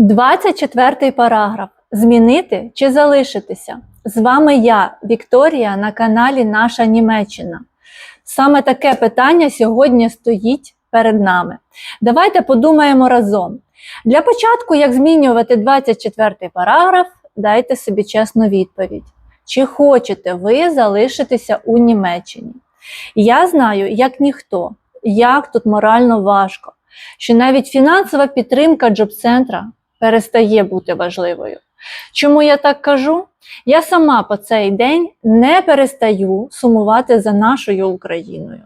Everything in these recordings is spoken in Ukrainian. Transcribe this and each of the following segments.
24 параграф. Змінити чи залишитися? З вами я, Вікторія, на каналі Наша Німеччина. Саме таке питання сьогодні стоїть перед нами. Давайте подумаємо разом. Для початку, як змінювати 24 параграф, дайте собі чесну відповідь. Чи хочете ви залишитися у Німеччині? Я знаю, як ніхто, як тут морально важко, що навіть фінансова підтримка джоб-центра перестає бути важливою. Чому я так кажу? Я сама по цей день не перестаю сумувати за нашою Україною.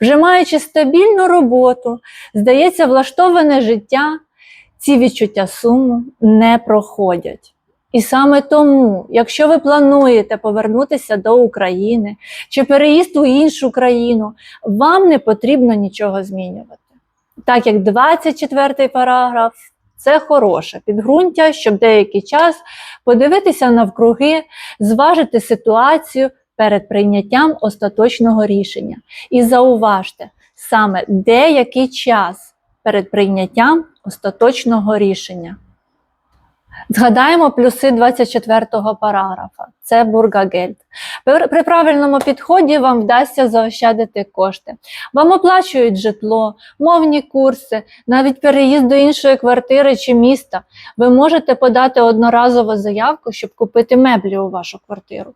Вже маючи стабільну роботу, здається, влаштоване життя, ці відчуття суму не проходять. І саме тому, якщо ви плануєте повернутися до України чи переїзд у іншу країну, вам не потрібно нічого змінювати. Так як 24 параграф це хороше підґрунтя, щоб деякий час подивитися навкруги, зважити ситуацію перед прийняттям остаточного рішення. І зауважте, саме деякий час перед прийняттям остаточного рішення. Згадаємо плюси 24-го параграфа. Це бургагельд. При правильному підході вам вдасться заощадити кошти. Вам оплачують житло, мовні курси, навіть переїзд до іншої квартири чи міста. Ви можете подати одноразову заявку, щоб купити меблі у вашу квартиру.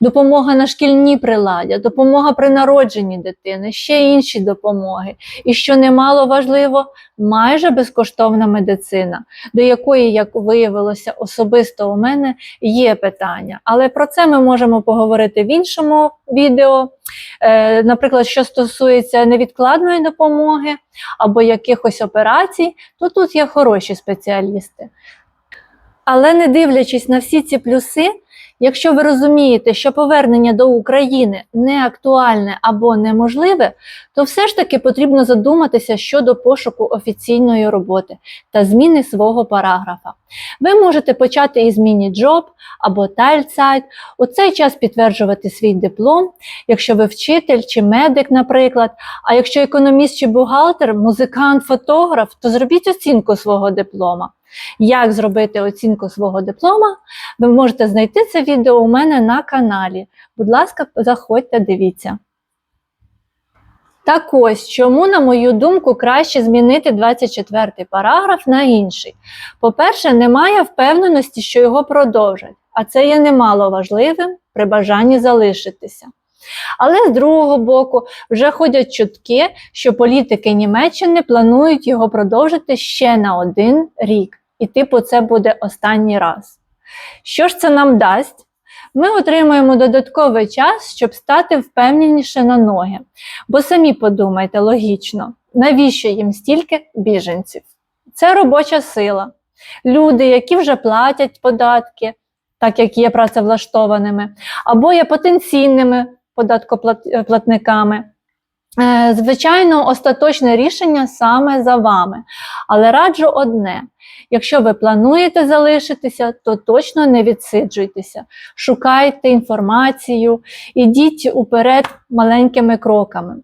Допомога на шкільні приладдя, допомога при народженні дитини, ще інші допомоги. І що немало важливо, майже безкоштовна медицина, до якої, як виявилося, особисто у мене є питання. Але про це ми можемо поговорити в іншому відео. Е, Наприклад, що стосується невідкладної допомоги або якихось операцій, то тут є хороші спеціалісти. Але не дивлячись на всі ці плюси, якщо ви розумієте, що повернення до України не актуальне або неможливе, то все ж таки потрібно задуматися щодо пошуку офіційної роботи та зміни свого параграфа. Ви можете почати із міні-джоб або тайльцайт, у цей час підтверджувати свій диплом, якщо ви вчитель чи медик, наприклад. А якщо економіст чи бухгалтер, музикант, фотограф, то зробіть оцінку свого диплома. Як зробити оцінку свого диплома, ви можете знайти це відео у мене на каналі. Будь ласка, заходьте, дивіться. Так ось, чому, на мою думку, краще змінити 24 параграф на інший. По-перше, немає впевненості, що його продовжать, а це є немало важливим при бажанні залишитися. Але з другого боку, вже ходять чутки, що політики Німеччини планують його продовжити ще на один рік, і типу це буде останній раз. Що ж це нам дасть? Ми отримуємо додатковий час, щоб стати впевненіше на ноги. Бо самі подумайте логічно, навіщо їм стільки біженців? Це робоча сила. Люди, які вже платять податки, так як є працевлаштованими, або є потенційними податкоплатниками. Е, Звичайно, остаточне рішення саме за вами. Але раджу одне: якщо ви плануєте залишитися, то точно не відсиджуйтеся. Шукайте інформацію, ідіть уперед маленькими кроками.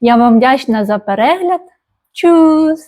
Я вам вдячна за перегляд. Чус!